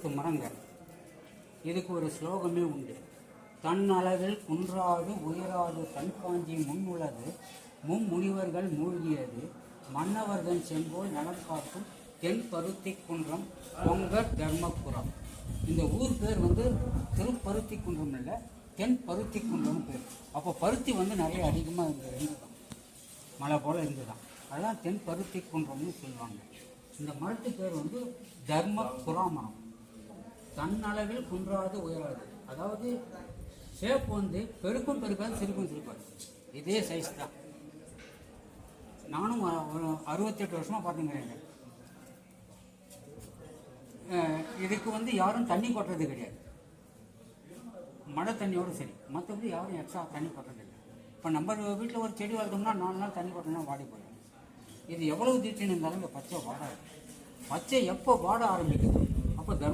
பத்து மரங்கள் இதுக்கு ஒரு ஸ்லோகமே உண்டு. தன் அளவில் குன்றாது உயராது தன்காஞ்சி முன்னுள்ளது மும்முனிவர்கள் மூழ்கியது மன்னவர்கள் செம்போல் நலம் காக்கும் தென் பருத்தி குன்றம் பொங்கர் தர்மபுரம். இந்த ஊர் பேர் வந்து திருப்பருத்தி குன்றம் இல்லை தென் பருத்தி குன்றம் பேர். அப்போ பருத்தி வந்து நிறைய அதிகமாக இங்கே இருந்துதான் மலை போல் இருந்துதான் அதுதான் தென் பருத்தி குன்றம்னு சொல்லுவாங்க. இந்த மரத்து பேர் வந்து தர்ம புறாமரம் தன்னளவில் குன்றாது உயராது. அதாவது ஷேப் வந்து பெருக்கும் பெருக்காது சிரிப்பும் சிரிப்பாது. இதே சைஸ் தான். நானும் ஒரு அறுபத்தெட்டு வருஷமாக பார்த்துங்கிறேங்க இதுக்கு வந்து யாரும் தண்ணி கொட்டுறது கிடையாது. மழை தண்ணியோடு சரி. மற்றபடி யாரும் எக்ஸ்ட்ரா தண்ணி கொட்டுறது இல்லை. இப்போ நம்ம வீட்டில் ஒரு செடி வளர்த்தோம்னா நாலு நாள் தண்ணி கொட்டணும்னா வாடி போயிடும். இது எவ்வளவு தீட்டின்னு இருந்தாலும் இந்த பச்சை வாடாது பச்சை எப்போ வாட ஆரம்பிக்குது அப்போ தர்ம